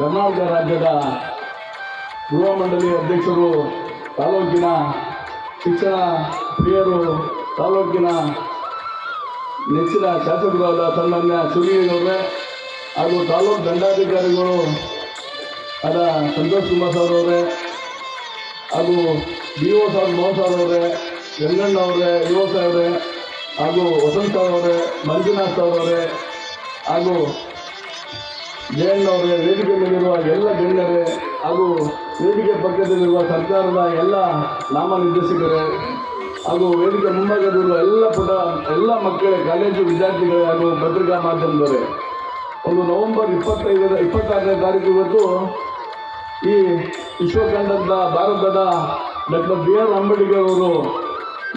ಕರ್ನಾಟಕ ರಾಜ್ಯದ ಗೃಹ ಮಂಡಳಿ ಅಧ್ಯಕ್ಷರು, ತಾಲೂಕಿನ ಶಿಕ್ಷಣ ಪ್ರಿಯರು, ತಾಲೂಕಿನ ನೆಚ್ಚಿನ ಶಾಸಕರಾದ ತನ್ನ ಶಿವಲಿಂಗವ್ರೆ ಹಾಗೂ ತಾಲೂಕು ದಂಡಾಧಿಕಾರಿಗಳು ಆದ ಸಂತೋಷ್ ಕುಮಾರ್ ಸರ್ ಅವರೇ ಹಾಗೂ B O sir Mohan sir ಅವರೇ ಗಂಗಣ್ಣ ಅವರೇ ಯುವ ಅವರೇ ಹಾಗೂ ವಸಂತ ಅವರೇ, ಮಂಜುನಾಥ್ ಅವರೇ ಹಾಗೂ ಜಯಣ್ಣ ಅವರೇ ವೇದಿಕೆ ಮೇಲಿರುವ ಎಲ್ಲ ಗಣ್ಯರೇ ಹಾಗೂ ವೇದಿಕೆ ಪಕ್ಕದಲ್ಲಿರುವ ಸರ್ಕಾರದ ಎಲ್ಲ ನಾಮನಿರ್ದೇಶಕರೇ ಹಾಗೂ ವೇದಿಕೆ ಮುಂಭಾಗದಲ್ಲಿರುವ ಎಲ್ಲ ಪುಟ, ಎಲ್ಲ ಮಕ್ಕಳ, ಕಾಲೇಜು ವಿದ್ಯಾರ್ಥಿಗಳೇ ಹಾಗೂ ಪತ್ರಿಕಾ ಮಾಧ್ಯಮದವರೇ. ಒಂದು ನವೆಂಬರ್ ಇಪ್ಪತ್ತೈದರ, ಇಪ್ಪತ್ತಾರನೇ ತಾರೀಕು ಇವತ್ತು ಈ ವಿಶ್ವಖಂಡದ ಭಾರತದ ಡಾಕ್ಟರ್ ಬಿ ಆರ್ ಅಂಬೇಡ್ಕರ್ ಅವರು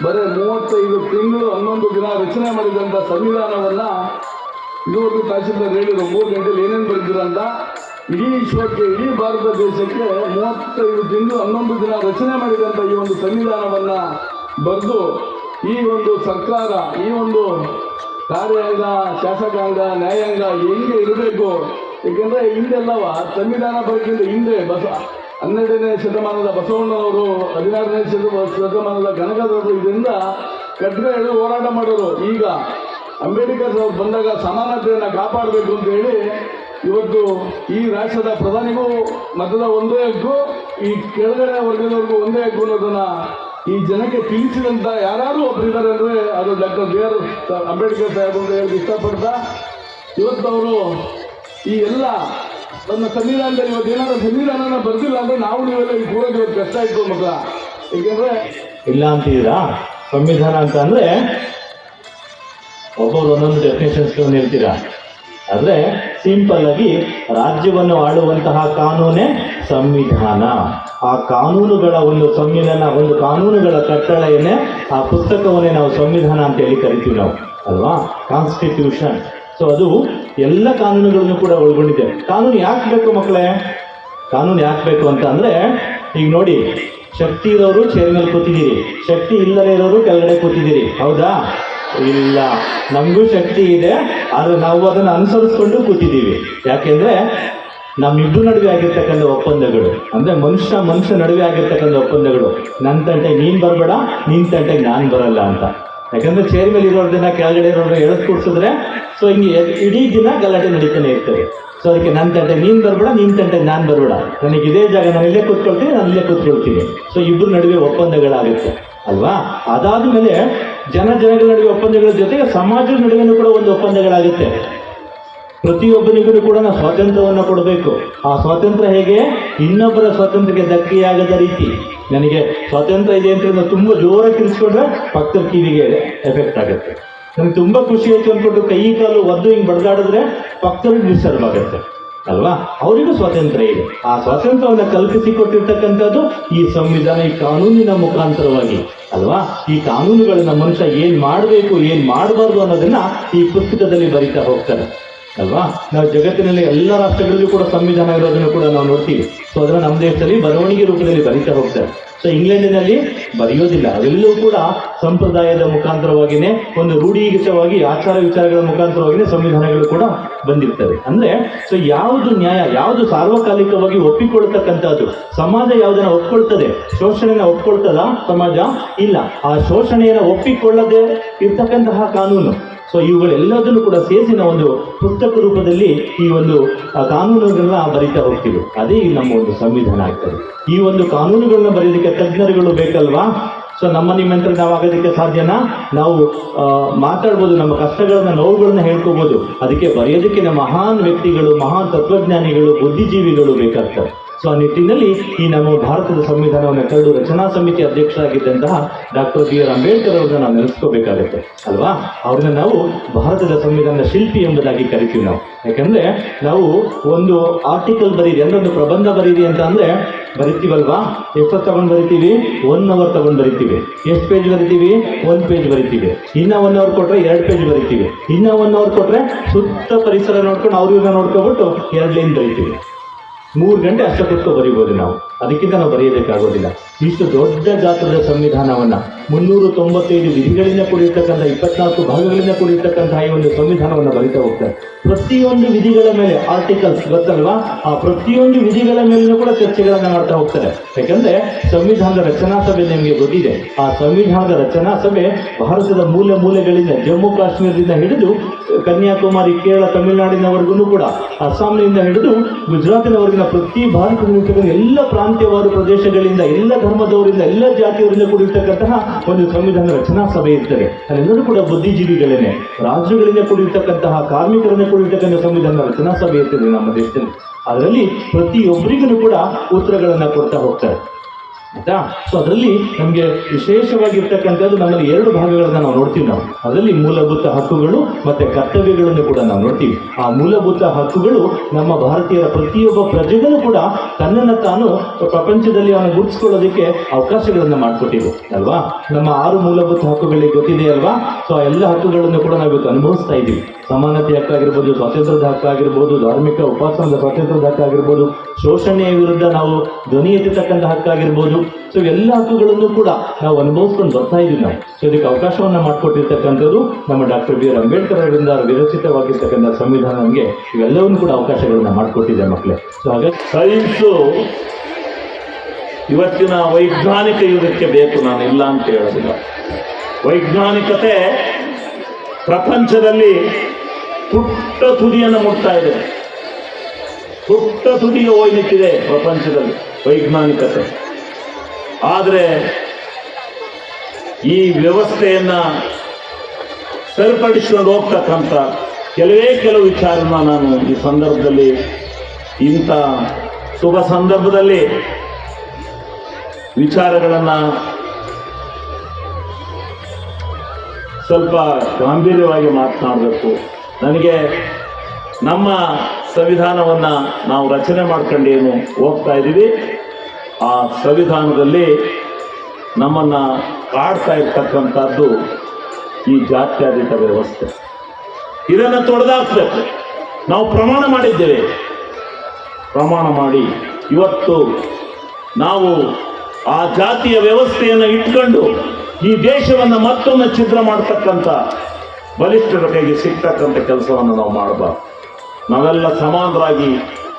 ಬರೀ ಮೂವತ್ತೈದು ತಿಂಗಳು ಹನ್ನೊಂದು ದಿನ ರಚನೆ ಮಾಡಿದಂಥ ಸಂವಿಧಾನವನ್ನು ಇದುವರೆಗೂ ತಹಸೀಲ್ದಾರ್ ಹೇಳಿದ್ರು, ಮೂರು ಗಂಟೆಲಿ ಏನೇನು ಬರೆದಿರ ಅಂತ. ಇಡೀ ವಿಶ್ವಕ್ಕೆ ಇಡೀ ಭಾರತ ದೇಶಕ್ಕೆ ಮೂವತ್ತೈದು ತಿಂಗಳು, ಹನ್ನೊಂದು ದಿನ ರಚನೆ ಮಾಡಿದಂಥ ಈ ಒಂದು ಸಂವಿಧಾನವನ್ನು ಬರೆದು, ಈ ಒಂದು ಸರ್ಕಾರ, ಈ ಒಂದು ಕಾರ್ಯಾಂಗ ಶಾಸಕಾಂಗ ನ್ಯಾಯಾಂಗ ಹೆಂಗೆ ಇರಬೇಕು? ಏಕೆಂದರೆ ಹಿಂದೆಲ್ಲವ ಸಂವಿಧಾನ ಬರೋಕ್ಕಿಂತ ಹಿಂದೆ ಬಸ, ಹನ್ನೆರಡನೇ ಶತಮಾನದ ಬಸವಣ್ಣನವರು, ಹದಿನಾರನೇ ಶತ, ಶತಮಾನದ ಕನಕದವರು ಇದರಿಂದ ಹಿಡಿದು ಹೋರಾಟ ಮಾಡೋರು. ಈಗ ಅಂಬೇಡ್ಕರ್ ಬಂದಾಗ ಸಮಾನತೆಯನ್ನು ಕಾಪಾಡಬೇಕು ಅಂತ ಹೇಳಿ ಇವತ್ತು ಈ ರಾಷ್ಟ್ರದ ಪ್ರಧಾನಿಗೂ ಮತದ ಒಂದೇ ಹಕ್ಕು, ಈ ಕೆಳಗಡೆ ವರ್ಗದವರೆಗೂ ಒಂದೇ ಹಕ್ಕು ಅನ್ನೋದನ್ನ ಈ ಜನಕ್ಕೆ ತಿಳಿಸಿದಂತ ಯಾರು ಒಬ್ಬರಿದ್ದಾರೆ ಅಂದ್ರೆ ಅದು doctor B R Ambedkar Saheb ಅಂತ ಹೇಳಿ ಇಷ್ಟಪಡ್ತಾ, ಇವತ್ತು ಅವರು ಈ ಎಲ್ಲ ನಮ್ಮ ಸಂವಿಧಾನದಲ್ಲಿ ಇವತ್ತು ಏನಾದ್ರೂ ಸಂವಿಧಾನನ ಬರ್ದಿಲ್ಲ ಅಂದ್ರೆ ನಾವು ನೀವೆಲ್ಲ ಈ ಕೂಡ ಇವತ್ತು ಕಷ್ಟ ಆಯ್ತು ಮಗ ಏಕೆಂದ್ರೆ ಇಲ್ಲ ಅಂತೀರಾ ಸಂವಿಧಾನ ಅಂತ ಅಂದ್ರೆ ಒಬ್ಬರು ಒಂದೊಂದು ಡೆಫಿನೇಷನ್ಸ್ಗಳನ್ನು ಹೇಳ್ತೀರಾ ಆದ್ರೆ ಸಿಂಪಲ್ ಆಗಿ ರಾಜ್ಯವನ್ನು ಆಳುವಂತಹ ಕಾನೂನೇ ಸಂವಿಧಾನ. ಆ ಕಾನೂನುಗಳ ಒಂದು ಸಂವಿಧಾನ, ಒಂದು ಕಾನೂನುಗಳ ಕಟ್ಟಳೆಯನ್ನೇ ಆ ಪುಸ್ತಕವನ್ನೇ ನಾವು ಸಂವಿಧಾನ ಅಂತ ಹೇಳಿ ಕರಿತೀವಿ ನಾವು, ಅಲ್ವಾ? ಕಾನ್ಸ್ಟಿಟ್ಯೂಷನ್ ಸೊ ಅದು ಎಲ್ಲ ಕಾನೂನುಗಳನ್ನು ಕೂಡ ಒಳಗೊಂಡಿದೆ. ಕಾನೂನು ಯಾಕೆ ಬೇಕು ಮಕ್ಕಳೇ? ಕಾನೂನು ಯಾಕೆ ಬೇಕು ಅಂತ ಅಂದರೆ, ಈಗ ನೋಡಿ, ಶಕ್ತಿ ಇರೋರು ಚೇರ್ ಮೇಲೆ ಕೂತಿದ್ದೀರಿ. ಶಕ್ತಿ ಇಲ್ಲದೇ ಇರೋರು ಕೆಳಗಡೆ ಕೂತಿದ್ದೀರಿ. ಹೌದಾ? ಇಲ್ಲ. ನಮಗೂ ಶಕ್ತಿ ಇದೆ, ಆದರೆ ನಾವು ಅದನ್ನು ಅನುಸರಿಸ್ಕೊಂಡು ಕೂತಿದ್ದೀವಿ. ಯಾಕೆಂದರೆ ನಮ್ಮಿಬ್ಬರು ನಡುವೆ ಆಗಿರ್ತಕ್ಕಂಥ ಒಪ್ಪಂದಗಳು, ಅಂದರೆ ಮನುಷ್ಯ ಮನುಷ್ಯ ನಡುವೆ ಆಗಿರ್ತಕ್ಕಂಥ ಒಪ್ಪಂದಗಳು. ನನ್ನ ತಂಟೆಗೆ ನೀನು ಬರಬೇಡ ನಿನ್ನ ತಂಟೆಗೆ ನಾನು ಬರಲ್ಲ ಅಂತ. ಯಾಕಂದರೆ ಚೇರ್ ಮೇಲೆ ಇರೋದನ್ನ ದಿನ, ಕೆಳಗಡೆ ಇರೋರು ಎಳೆದು ಕೂರ್ಸಿದ್ರೆ ಸೊ ಹಿಂಗೆ ಇಡೀ ದಿನ ಗಲಾಟೆ ನಡೀತಾನೆ ಇರ್ತದೆ. ಸೊ ಅದಕ್ಕೆ ನನ್ನ ತಂಟೆ ನೀನು ಬರಬೇಡ ನಿನ್ನ ತಂಟೆಗೆ ನಾನು ಬರಬೇಡ. ನನಗೆ ಇದೇ ಜಾಗ, ನಾನು ಇಲ್ಲೇ ಕೂತ್ಕೊಳ್ತೀನಿ, ನಾನು ಇಲ್ಲೇ ಕೂತ್ಕೊಳ್ತೀನಿ. ಸೊ ಇಬ್ಬರು ನಡುವೆ ಒಪ್ಪಂದಗಳಾಗುತ್ತೆ. ಅಲ್ವಾ? ಅದಾದ ಮೇಲೆ ಜನ ಜನಗಳ ನಡುವೆ ಒಪ್ಪಂದಗಳ ಜೊತೆಗೆ ಸಮಾಜದ ನಡುವೆನೂ ಕೂಡ ಒಂದು ಒಪ್ಪಂದಗಳಾಗುತ್ತೆ. ಪ್ರತಿಯೊಬ್ಬನಿಗೂ ಕೂಡ ನಾವು ಸ್ವಾತಂತ್ರ್ಯವನ್ನು ಕೊಡಬೇಕು. ಆ ಸ್ವಾತಂತ್ರ್ಯ ಹೇಗೆ? ಇನ್ನೊಬ್ಬರ ಸ್ವಾತಂತ್ರ್ಯಕ್ಕೆ ಧಕ್ಕೆಯಾಗದ ರೀತಿ. ನನಗೆ ಸ್ವಾತಂತ್ರ್ಯ ಇದೆ ಅಂತ ನಾವು ತುಂಬ ಜೋರಾಗಿ ತಿಳಿಸ್ಕೊಂಡ್ರೆ ಪಕ್ಕದ ಕಿವಿಗೆ ಎಫೆಕ್ಟ್ ಆಗುತ್ತೆ. ನಮ್ಗೆ ತುಂಬ ಖುಷಿ ಆಯ್ತು ಅಂದ್ಬಿಟ್ಟು ಕೈ ಕಾಲು ಒದ್ದು ಹಿಂಗೆ ಬಡ್ದಾಡಿದ್ರೆ ಪಕ್ಕದಲ್ಲಿ ಡಿಸ್ಟರ್ಬ್ ಆಗುತ್ತೆ. ಅಲ್ವಾ? ಅವರಿಗೂ ಸ್ವಾತಂತ್ರ್ಯ ಇದೆ. ಆ ಸ್ವಾತಂತ್ರ್ಯವನ್ನು ಕಲ್ಪಿಸಿ ಕೊಟ್ಟಿರ್ತಕ್ಕಂಥದ್ದು ಈ ಸಂವಿಧಾನ, ಈ ಕಾನೂನಿನ ಮುಖಾಂತರವಾಗಿ. ಅಲ್ವಾ? ಈ ಕಾನೂನುಗಳನ್ನ ಮನುಷ್ಯ ಏನ್ ಮಾಡಬೇಕು, ಏನ್ ಮಾಡಬಾರ್ದು ಅನ್ನೋದನ್ನ ಈ ಪುಸ್ತಕದಲ್ಲಿ ಬರಿತಾ ಹೋಗ್ತಾರೆ. ಅಲ್ವಾ? ನಾವು ಜಗತ್ತಿನಲ್ಲಿ ಎಲ್ಲ ರಾಷ್ಟ್ರಗಳಲ್ಲೂ ಕೂಡ ಸಂವಿಧಾನ ಇರೋದನ್ನು ಕೂಡ ನಾವು ನೋಡ್ತೀವಿ. ಸೊ ಅದನ್ನ ನಮ್ಮ ದೇಶದಲ್ಲಿ ಬರವಣಿಗೆ ರೂಪದಲ್ಲಿ ಬರೀತಾ ಹೋಗ್ತಾರೆ. ಸೊ ಇಂಗ್ಲೆಂಡಿನಲ್ಲಿ ಬರೆಯೋದಿಲ್ಲ. ಅವೆಲ್ಲವೂ ಕೂಡ ಸಂಪ್ರದಾಯದ ಮುಖಾಂತರವಾಗಿನೇ, ಒಂದು ರೂಢೀಗತವಾಗಿ ಆಚಾರ ವಿಚಾರಗಳ ಮುಖಾಂತರವಾಗಿನೇ ಸಂವಿಧಾನಗಳು ಕೂಡ ಬಂದಿರ್ತವೆ. ಅಂದ್ರೆ ಸೊ ಯಾವುದು ನ್ಯಾಯ, ಯಾವುದು ಸಾರ್ವಕಾಲಿಕವಾಗಿ ಒಪ್ಪಿಕೊಳ್ತಕ್ಕಂಥದ್ದು ಸಮಾಜ ಯಾವುದನ್ನ ಒಪ್ಕೊಳ್ತದೆ, ಶೋಷಣೆನ ಒಪ್ಕೊಳ್ತದ? ಸಮಾಜ ಇಲ್ಲ. ಆ ಶೋಷಣೆಯನ್ನ ಒಪ್ಪಿಕೊಳ್ಳದೆ ಇರ್ತಕ್ಕಂತಹ ಕಾನೂನು. ಸೊ ಇವುಗಳೆಲ್ಲದನ್ನು ಕೂಡ ಸೇರಿಸಿ ನಾವು ಒಂದು ಪುಸ್ತಕ ರೂಪದಲ್ಲಿ ಈ ಒಂದು ಕಾನೂನುಗಳನ್ನ ಬರಿತಾ ಹೋಗ್ತೀವಿ. ಅದೇ ನಮ್ಮ ಒಂದು ಸಂವಿಧಾನ ಆಗ್ತದೆ. ಈ ಒಂದು ಕಾನೂನುಗಳನ್ನ ಬರೆಯೋದಕ್ಕೆ ತಜ್ಞರುಗಳು ಬೇಕಲ್ವಾ? ಸೊ ನಮ್ಮ ನಿಮ್ಮಂತ್ರ ನಾವು ಆಗೋದಕ್ಕೆ ಸಾಧ್ಯನಾ? ನಾವು ಮಾತಾಡ್ಬೋದು, ನಮ್ಮ ಕಷ್ಟಗಳನ್ನ, ನೋವುಗಳನ್ನ ಹೇಳ್ಕೋಬೋದು. ಅದಕ್ಕೆ ಬರೆಯೋದಕ್ಕೆ ನಮ್ಮ ಮಹಾನ್ ವ್ಯಕ್ತಿಗಳು, ಮಹಾನ್ ತತ್ವಜ್ಞಾನಿಗಳು, ಬುದ್ಧಿಜೀವಿಗಳು ಬೇಕಾಗ್ತವೆ. ಸೊ ಆ ನಿಟ್ಟಿನಲ್ಲಿ ಈ ನಮ್ಮ ಭಾರತದ ಸಂವಿಧಾನವನ್ನು ಕರಡು ರಚನಾ ಸಮಿತಿ ಅಧ್ಯಕ್ಷರಾಗಿದ್ದಂತಹ ಡಾಕ್ಟರ್ ಬಿ ಆರ್ ಅಂಬೇಡ್ಕರ್ ಅವರನ್ನ ನಾವು ನೆನೆಸ್ಕೋಬೇಕಾಗುತ್ತೆ, ಅಲ್ವಾ? ಅವ್ರನ್ನ ನಾವು ಭಾರತದ ಸಂವಿಧಾನ ಶಿಲ್ಪಿ ಎಂಬುದಾಗಿ ಕರಿತೀವಿ ನಾವು. ಯಾಕಂದ್ರೆ ನಾವು ಒಂದು ಆರ್ಟಿಕಲ್ ಬರೀರಿ ಅಂದ್ರೆ ಒಂದು ಪ್ರಬಂಧ ಬರೀರಿ ಅಂತ ಅಂದ್ರೆ ಬರಿತೀವಲ್ವಾ? ಎಷ್ಟು ತಗೊಂಡು ಬರಿತೀವಿ ಒನ್ ಅವರ್ ತಗೊಂಡು ಬರಿತೀವಿ. ಎಷ್ಟು ಪೇಜ್ ಬರಿತೀವಿ? ಒನ್ ಪೇಜ್ ಬರಿತೀವಿ. ಇನ್ನ ಒನ್ ಅವರ್ ಕೊಟ್ರೆ ಎರಡು ಪೇಜ್ ಬರಿತೀವಿ. ಇನ್ನ ಒನ್ ಅವರ್ ಕೊಟ್ರೆ ಸುತ್ತ ಪರಿಸರ ನೋಡ್ಕೊಂಡು ಅವ್ರನ್ನ ನೋಡ್ಕೊಬಿಟ್ಟು ಎರಡು ಲೈನ್ ಬರಿತೀವಿ. ಮೂರು ಗಂಟೆ ಅಷ್ಟ ಕೊಟ್ಟು ನಾವು. ಅದಕ್ಕಿಂತ ನಾವು ಬರೆಯಬೇಕಾಗೋದಿಲ್ಲ. ಇಷ್ಟು ದೊಡ್ಡ ಗಾತ್ರದ ಸಂವಿಧಾನವನ್ನ ಮುನ್ನೂರ ತೊಂಬತ್ತೈದು ವಿಧಿಗಳಿಂದ ಕೂಡಿರ್ತಕ್ಕಂಥ, ಇಪ್ಪತ್ನಾಲ್ಕು ಭಾಗಗಳಿಂದ ಕೂಡಿರ್ತಕ್ಕಂತಹ ಈ ಒಂದು ಸಂವಿಧಾನವನ್ನು ಬರಿತಾ ಹೋಗ್ತಾರೆ. ಪ್ರತಿಯೊಂದು ವಿಧಿಗಳ ಮೇಲೆ ಆರ್ಟಿಕಲ್ಸ್ ಗೊತ್ತಲ್ವಾ? ಆ ಪ್ರತಿಯೊಂದು ವಿಧಿಗಳ ಮೇಲೂ ಕೂಡ ಚರ್ಚೆಗಳನ್ನ ಮಾಡ್ತಾ ಹೋಗ್ತಾರೆ. ಯಾಕಂದ್ರೆ ಸಂವಿಧಾನದ ರಚನಾ ಸಭೆ ನಿಮಗೆ ಗೊತ್ತಿದೆ. ಆ ಸಂವಿಧಾನದ ರಚನಾ ಸಭೆ ಭಾರತದ ಮೂಲೆ ಮೂಲೆಗಳಿಂದ ಜಮ್ಮು ಕಾಶ್ಮೀರದಿಂದ ಹಿಡಿದು ಕನ್ಯಾಕುಮಾರಿ ಕೇರಳ, ತಮಿಳುನಾಡಿನವರೆಗೂ ಕೂಡ, ಅಸ್ಸಾಂನಿಂದ ಹಿಡಿದು ಗುಜರಾತಿನವರೆಗಿನ ಪ್ರತಿ ಭಾರತದ ಎಲ್ಲ ಪ್ರಾಂತ್ಯವಾದ ಪ್ರದೇಶಗಳಿಂದ, ಎಲ್ಲ ಧರ್ಮದವರಿಂದ, ಎಲ್ಲ ಜಾತಿಯವರಿಂದ ಕೂಡಿರ್ತಕ್ಕಂತಹ ಒಂದು ಸಂವಿಧಾನ ರಚನಾ ಸಭೆ ಇರ್ತದೆ. ಅಲ್ಲೆಲ್ಲರೂ ಕೂಡ ಬುದ್ಧಿಜೀವಿಗಳೇನೆ. ರಾಜ್ಯಗಳಿಂದ ಕೂಡಿರ್ತಕ್ಕಂತಹ ಕಾರ್ಮಿಕರಿಂದ ಕೂಡಿರ್ತಕ್ಕಂಥ ಸಂವಿಧಾನ ರಚನಾ ಸಭೆ ಇರ್ತದೆ ನಮ್ಮ ದೇಶದಲ್ಲಿ. ಅದರಲ್ಲಿ ಪ್ರತಿಯೊಬ್ಬರಿಗೂ ಕೂಡ ಉತ್ತರಗಳನ್ನ ಕೊಡ್ತಾ ಹೋಗ್ತಾರೆ. ಆಯ್ತಾ ಸೊ ಅದರಲ್ಲಿ ನಮಗೆ ವಿಶೇಷವಾಗಿರ್ತಕ್ಕಂಥದ್ದು ನಮ್ಮಲ್ಲಿ ಎರಡು ಭಾಗಗಳನ್ನ ನಾವು ನೋಡ್ತೀವಿ ನಾವು. ಅದರಲ್ಲಿ ಮೂಲಭೂತ ಹಕ್ಕುಗಳು ಮತ್ತೆ ಕರ್ತವ್ಯಗಳನ್ನು ಕೂಡ ನಾವು ನೋಡ್ತೀವಿ. ಆ ಮೂಲಭೂತ ಹಕ್ಕುಗಳು ನಮ್ಮ ಭಾರತೀಯರ ಪ್ರತಿಯೊಬ್ಬ ಪ್ರಜೆಗಳು ಕೂಡ ತನ್ನನ್ನು ತಾನು ಪ್ರಪಂಚದಲ್ಲಿ ಅವನು ಗುರುತಿಸ್ಕೊಳ್ಳೋದಕ್ಕೆ ಅವಕಾಶಗಳನ್ನು ಮಾಡಿಕೊಟ್ಟಿದೆ ಅಲ್ವಾ? ನಮ್ಮ ಆರು ಮೂಲಭೂತ ಹಕ್ಕುಗಳಿಗೆ ಗೊತ್ತಿದೆ ಅಲ್ವಾ ಸೊ ಆ ಎಲ್ಲ ಹಕ್ಕುಗಳನ್ನು ಕೂಡ ನಾವು ಇವತ್ತು ಅನುಭವಿಸ್ತಾ ಇದ್ದೀವಿ. ಸಮಾನತೆ ಹಕ್ಕಾಗಿರ್ಬೋದು ಸ್ವಾತಂತ್ರ್ಯದ ಹಕ್ಕಾಗಿರ್ಬೋದು ಧಾರ್ಮಿಕ ಉಪಾಸನದ ಸ್ವಾತಂತ್ರ್ಯದ ಹಕ್ಕಾಗಿರ್ಬೋದು ಶೋಷಣೆಯ ವಿರುದ್ಧ ನಾವು ಧ್ವನಿ ಎತ್ತತಕ್ಕಂಥ ಹಕ್ಕಾಗಿರ್ಬೋದು ಸೊ ಎಲ್ಲ ಹಕ್ಕುಗಳನ್ನು ಕೂಡ ನಾವು ಅನುಭವಿಸ್ಕೊಂಡು ಬರ್ತಾ ಇದ್ದೀವಿ ನಾವು. ಸೊ ಇದಕ್ಕೆ ಅವಕಾಶವನ್ನು ಮಾಡಿಕೊಟ್ಟಿರ್ತಕ್ಕಂಥದ್ದು ನಮ್ಮ ಡಾಕ್ಟರ್ ಬಿ ಆರ್ ಅಂಬೇಡ್ಕರ್ ಅವರಿಂದ ವಿರಚಿತವಾಗಿರ್ತಕ್ಕಂಥ ಸಂವಿಧಾನ ನಮಗೆ ಇವೆಲ್ಲವನ್ನು ಕೂಡ ಅವಕಾಶಗಳನ್ನ ಮಾಡಿಕೊಟ್ಟಿದೆ ಮಕ್ಕಳೇ. ಸೊ ಹಾಗೆ ಸೈನ್ಸು ಇವತ್ತಿನ ವೈಜ್ಞಾನಿಕ ಯುಗಕ್ಕೆ ಬೇಕು ನಾನು ಇಲ್ಲ ಅಂತ ಹೇಳೋದಿಲ್ಲ. ವೈಜ್ಞಾನಿಕತೆ ಪ್ರಪಂಚದಲ್ಲಿ ಪುಟ್ಟ ತುದಿಯನ್ನು ಮುಟ್ತಾ ಇದೆ. ಪುಟ್ಟ ತುದಿಗೆ ಹೋಗಿ ಪ್ರಪಂಚದಲ್ಲಿ ವೈಜ್ಞಾನಿಕತೆ. ಆದರೆ ಈ ವ್ಯವಸ್ಥೆಯನ್ನು ಸರಿಪಡಿಸಿಕೊಂಡು ಹೋಗ್ತಕ್ಕಂಥ ಕೆಲವೇ ಕೆಲವು ವಿಚಾರನ ನಾನು ಈ ಸಂದರ್ಭದಲ್ಲಿ ಇಂಥ ಶುಭ ಸಂದರ್ಭದಲ್ಲಿ ವಿಚಾರಗಳನ್ನು ಸ್ವಲ್ಪ ಗಾಂಭೀರ್ಯವಾಗಿ ಮಾತನಾಡಬೇಕು. ನನಗೆ ನಮ್ಮ ಸಂವಿಧಾನವನ್ನು ನಾವು ರಚನೆ ಮಾಡ್ಕೊಂಡೇನು ಹೋಗ್ತಾ ಇದ್ದೀವಿ. ಆ ಸಂವಿಧಾನದಲ್ಲಿ ನಮ್ಮನ್ನು ಕಾಡ್ತಾ ಇರ್ತಕ್ಕಂಥದ್ದು ಈ ಜಾತ್ಯಾತೀತ ವ್ಯವಸ್ಥೆ. ಇದನ್ನು ತೊಡೆದಾಕ್ಬೇಕು. ನಾವು ಪ್ರಮಾಣ ಮಾಡಿದ್ದೇವೆ. ಪ್ರಮಾಣ ಮಾಡಿ ಇವತ್ತು ನಾವು ಆ ಜಾತಿಯ ವ್ಯವಸ್ಥೆಯನ್ನು ಇಟ್ಕೊಂಡು ಈ ದೇಶವನ್ನು ಮತ್ತೊಮ್ಮೆ ಛಿದ್ರ ಮಾಡ್ತಕ್ಕಂಥ ಬಲಿಷ್ಠರ ಕೈಗೆ ಸಿಗ್ತಕ್ಕಂಥ ಕೆಲಸವನ್ನು ನಾವು ಮಾಡಬಾರ್ದು. ನಾವೆಲ್ಲ ಸಮಾನರಾಗಿ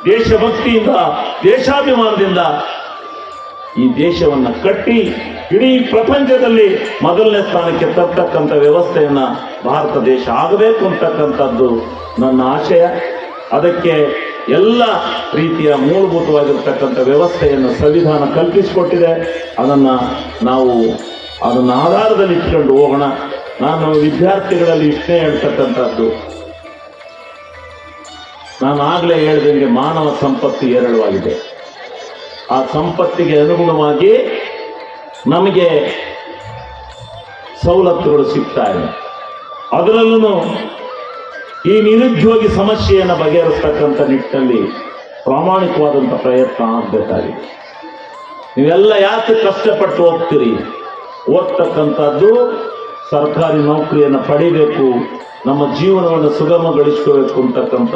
ದೇಶಭಕ್ತಿಯಿಂದ, ದೇಶಾಭಿಮಾನದಿಂದ ಈ ದೇಶವನ್ನು ಕಟ್ಟಿ ಇಡೀ ಪ್ರಪಂಚದಲ್ಲಿ ಮೊದಲನೇ ಸ್ಥಾನಕ್ಕೆ ತರ್ತಕ್ಕಂಥ ವ್ಯವಸ್ಥೆಯನ್ನು ಭಾರತ ದೇಶ ಆಗಬೇಕು ಅಂತಕ್ಕಂಥದ್ದು ನನ್ನ ಆಶಯ. ಅದಕ್ಕೆ ಎಲ್ಲ ರೀತಿಯ ಮೂಲಭೂತವಾಗಿರ್ತಕ್ಕಂಥ ವ್ಯವಸ್ಥೆಯನ್ನು, ಸಂವಿಧಾನ ಕಲ್ಪಿಸಿಕೊಟ್ಟಿದೆ. ಅದನ್ನು ನಾವು ಅದನ್ನು ಆಧಾರದಲ್ಲಿ ಇಟ್ಕೊಂಡು ಹೋಗೋಣ. ನಾನು ವಿದ್ಯಾರ್ಥಿಗಳಲ್ಲಿ ಇಷ್ಟೇ ಹೇಳ್ತಕ್ಕಂಥದ್ದು. ನಾನು ಆಗಲೇ ಹೇಳಿದಂಗೆ ಮಾನವ ಸಂಪತ್ತು ಎರಡವಾಗಿದೆ. ಆ ಸಂಪತ್ತಿಗೆ ಅನುಗುಣವಾಗಿ ನಮಗೆ ಸವಲತ್ತುಗಳು ಸಿಗ್ತಾ ಇದೆ. ಅದರಲ್ಲೂ ಈ ನಿರುದ್ಯೋಗಿ ಸಮಸ್ಯೆಯನ್ನು ಬಗೆಹರಿಸ್ತಕ್ಕಂಥ ನಿಟ್ಟಿನಲ್ಲಿ ಪ್ರಾಮಾಣಿಕವಾದಂಥ ಪ್ರಯತ್ನ ಆಗಬೇಕಾಗಿದೆ. ನೀವೆಲ್ಲ ಯಾಕೆ ಕಷ್ಟಪಟ್ಟು ಹೋಗ್ತೀರಿ? ಓದ್ತಕ್ಕಂಥದ್ದು ಸರ್ಕಾರಿ ನೌಕರಿಯನ್ನು ಪಡಿಬೇಕು, ನಮ್ಮ ಜೀವನವನ್ನು ಸುಗಮಗೊಳಿಸ್ಕೋಬೇಕು ಅಂತಕ್ಕಂಥ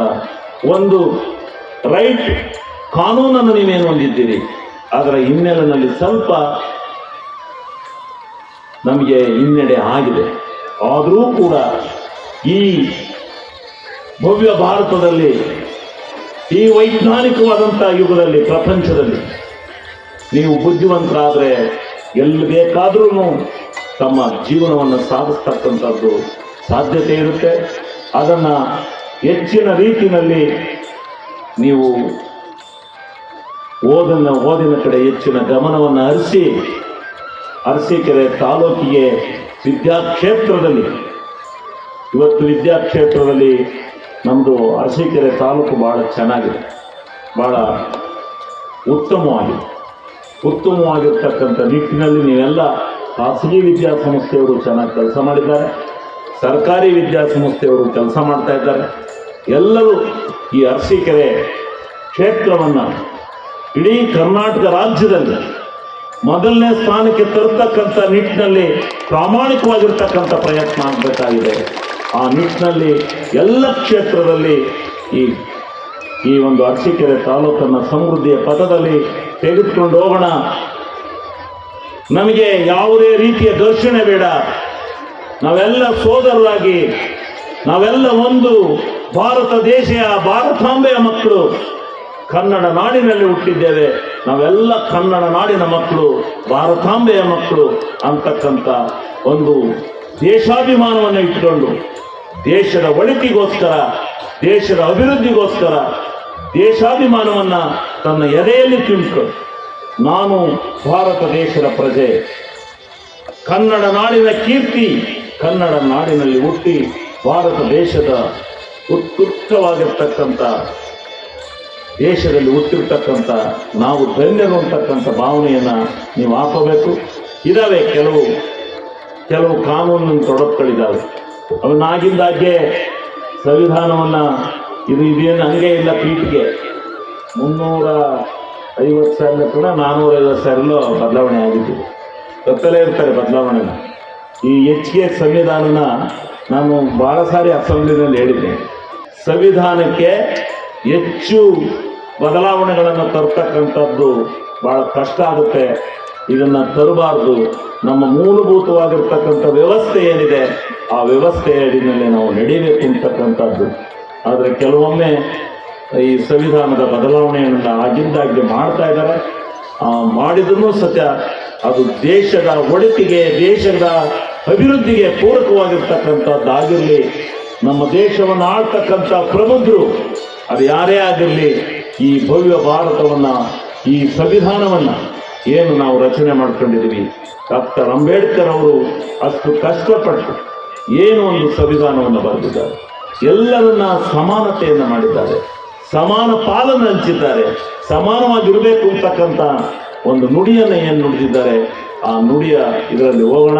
ಒಂದು ರೈಟ್ ಕಾನೂನನ್ನು ನೀವೇನು ಹೊಂದಿದ್ದೀರಿ? ಅದರ ಹಿನ್ನೆಲೆಯಲ್ಲಿ ಸ್ವಲ್ಪ ನಮಗೆ ಹಿನ್ನಡೆ ಆಗಿದೆ. ಆದರೂ ಕೂಡ ಈ ಭವ್ಯ ಭಾರತದಲ್ಲಿ, ಈ ವೈಜ್ಞಾನಿಕವಾದಂಥ ಯುಗದಲ್ಲಿ, ಪ್ರಪಂಚದಲ್ಲಿ, ನೀವು ಬುದ್ಧಿವಂತರಾದರೆ ಎಲ್ಲಿ ಬೇಕಾದ್ರೂ ತಮ್ಮ ಜೀವನವನ್ನು ಸಾಧಿಸ್ತಕ್ಕಂಥದ್ದು ಸಾಧ್ಯತೆ ಇರುತ್ತೆ. ಅದನ್ನು ಹೆಚ್ಚಿನ ರೀತಿಯಲ್ಲಿ ನೀವು ಓದನ್ನ, ಓದಿನ ಕಡೆ ಹೆಚ್ಚಿನ ಗಮನವನ್ನು ಹರಿಸಿ, ಅರಸೀಕೆರೆ ತಾಲೂಕಿಗೆ ವಿದ್ಯಾಕ್ಷೇತ್ರದಲ್ಲಿ, ಇವತ್ತು ವಿದ್ಯಾಕ್ಷೇತ್ರದಲ್ಲಿ ನಮ್ಮದು ಅರಸೀಕೆರೆ ತಾಲೂಕು ಭಾಳ ಚೆನ್ನಾಗಿದೆ ಭಾಳ ಉತ್ತಮವಾಗಿದೆ. ಉತ್ತಮವಾಗಿರ್ತಕ್ಕಂಥ ನಿಟ್ಟಿನಲ್ಲಿ ನೀವೆಲ್ಲ ಖಾಸಗಿ ವಿದ್ಯಾಸಂಸ್ಥೆಯವರು ಚೆನ್ನಾಗಿ ಕೆಲಸ ಮಾಡಿದ್ದಾರೆ. ಸರ್ಕಾರಿ ವಿದ್ಯಾಸಂಸ್ಥೆಯವರು ಕೆಲಸ ಮಾಡ್ತಾ ಇದ್ದಾರೆ. ಎಲ್ಲರೂ ಈ ಅರಸೀಕೆರೆ ಕ್ಷೇತ್ರವನ್ನು ಇಡೀ ಕರ್ನಾಟಕ ರಾಜ್ಯದಲ್ಲಿ ಮೊದಲನೇ ಸ್ಥಾನಕ್ಕೆ ತರತಕ್ಕಂಥ ನಿಟ್ಟಿನಲ್ಲಿ ಪ್ರಾಮಾಣಿಕವಾಗಿರ್ತಕ್ಕಂಥ ಪ್ರಯತ್ನ ಆಗಬೇಕಾಗಿದೆ. ಆ ನಿಟ್ಟಿನಲ್ಲಿ ಎಲ್ಲ ಕ್ಷೇತ್ರದಲ್ಲಿ ಈ ಈ ಒಂದು ಅರಸೀಕೆರೆ ತಾಲೂಕನ್ನು ಸಮೃದ್ಧಿಯ ಪಥದಲ್ಲಿ ತೆಗೆದುಕೊಂಡು ಹೋಗೋಣ. ನಮಗೆ ಯಾವುದೇ ರೀತಿಯ ದರ್ಶನೆ ಬೇಡ. ನಾವೆಲ್ಲ ಸೋದರರಾಗಿ, ನಾವೆಲ್ಲ ಒಂದು ಭಾರತ ದೇಶ ಭಾರತಾಂಬೆಯ ಮಕ್ಕಳು. ಕನ್ನಡ ನಾಡಿನಲ್ಲಿ ಹುಟ್ಟಿದ್ದೇವೆ. ನಾವೆಲ್ಲ ಕನ್ನಡ ನಾಡಿನ ಮಕ್ಕಳು, ಭಾರತಾಂಬೆಯ ಮಕ್ಕಳು ಅಂತಕ್ಕಂಥ ಒಂದು ದೇಶಾಭಿಮಾನವನ್ನು ಇಟ್ಟುಕೊಂಡು, ದೇಶದ ಒಳಿತಿಗೋಸ್ಕರ, ದೇಶದ ಅಭಿವೃದ್ಧಿಗೋಸ್ಕರ ದೇಶಾಭಿಮಾನವನ್ನ ತನ್ನ ಎದೆಯಲ್ಲಿ ತುಂಬಿಕೊಂಡು, ನಾನು ಭಾರತ ದೇಶದ ಪ್ರಜೆ. ಕನ್ನಡ ನಾಡಿನ ಕೀರ್ತಿ ಕನ್ನಡ ನಾಡಿನಲ್ಲಿ ಹುಟ್ಟಿ ಭಾರತ ದೇಶದ ಉತ್ಕೃಷ್ಟವಾಗಿರ್ತಕ್ಕಂಥ, ದೇಶದಲ್ಲಿ ಹುಟ್ಟಿರ್ತಕ್ಕಂಥ, ನಾವು ಧನ್ಯರು ಅಂತಕ್ಕಂಥ ಭಾವನೆಯನ್ನು ನೀವು ಹಾಕೋಬೇಕು. ಇದಾವೆ ಕೆಲವು ಕೆಲವು ಕಾನೂನು ತೊಡಕುಗಳಿದ್ದಾವೆ ಅವನ್ನಾಗಿಂದಾಗೆ ಸಂವಿಧಾನವನ್ನು ಇದು ಇದೇನು ಹಂಗೆ ಇಲ್ಲ ಪೀಠಿಗೆ ಮುನ್ನೂರ ಐವತ್ತು ಸಾವಿರ ಕೂಡ ನಾನ್ನೂರ ಐವತ್ತು ಸಾವಿರಲ್ಲೂ ಬದಲಾವಣೆ ಆಗಿದ್ದು ಗೊತ್ತಲೇ ಇರ್ತಾರೆ ಬದಲಾವಣೆನ ಈ ಎಚ್ ಕೆ ಸಂವಿಧಾನನ ನಾನು ಭಾಳ ಸಾರಿ ಅಸೆಂಬ್ಲಿನಲ್ಲಿ ಹೇಳಿದ್ದೆ. ಸಂವಿಧಾನಕ್ಕೆ ಹೆಚ್ಚು ಬದಲಾವಣೆಗಳನ್ನು ತರ್ತಕ್ಕಂಥದ್ದು ಭಾಳ ಕಷ್ಟ ಆಗುತ್ತೆ. ಇದನ್ನು ತರಬಾರ್ದು. ನಮ್ಮ ಮೂಲಭೂತವಾಗಿರ್ತಕ್ಕಂಥ ವ್ಯವಸ್ಥೆ ಏನಿದೆ, ಆ ವ್ಯವಸ್ಥೆಯ ಅಡಿನಲ್ಲಿ ನಾವು ನಡೀಬೇಕು ಅಂತಕ್ಕಂಥದ್ದು. ಆದರೆ ಕೆಲವೊಮ್ಮೆ ಈ ಸಂವಿಧಾನದ ಬದಲಾವಣೆಯನ್ನು ಆಗಿಂದಾಗಿ ಮಾಡ್ತಾ ಇದ್ದಾರೆ. ಮಾಡಿದ್ರೂ ಸತ್ಯ, ಅದು ದೇಶದ ಒಳಿತಿಗೆ, ದೇಶದ ಅಭಿವೃದ್ಧಿಗೆ ಪೂರಕವಾಗಿರ್ತಕ್ಕಂಥದ್ದಾಗಿರಲಿ, ನಮ್ಮ ದೇಶವನ್ನು ಆಳ್ತಕ್ಕಂಥ ಪ್ರಬುದ್ಧರು, ಅದು ಯಾರೇ ಆಗಿರಲಿ, ಈ ಭವ್ಯ ಭಾರತವನ್ನು, ಈ ಸಂವಿಧಾನವನ್ನು ಏನು ನಾವು ರಚನೆ ಮಾಡ್ಕೊಂಡಿದ್ದೀವಿ. ಡಾಕ್ಟರ್ ಅಂಬೇಡ್ಕರ್ ಅವರು ಅಷ್ಟು ಕಷ್ಟಪಟ್ಟು ಏನು ಒಂದು ಸಂವಿಧಾನವನ್ನು ಬರೆದಿದ್ದಾರೆ. ಎಲ್ಲರನ್ನ ಸಮಾನತೆಯನ್ನು ಮಾಡಿದ್ದಾರೆ. ಸಮಾನ ಪಾಲನ್ನು ಹಂಚಿದ್ದಾರೆ. ಸಮಾನವಾಗಿರಬೇಕು ಅಂತಕ್ಕಂಥ ಒಂದು ನುಡಿಯನ್ನು ಏನು ನುಡಿದಿದ್ದಾರೆ? ಆ ನುಡಿಯ ಇದರಲ್ಲಿ ಹೋಗೋಣ.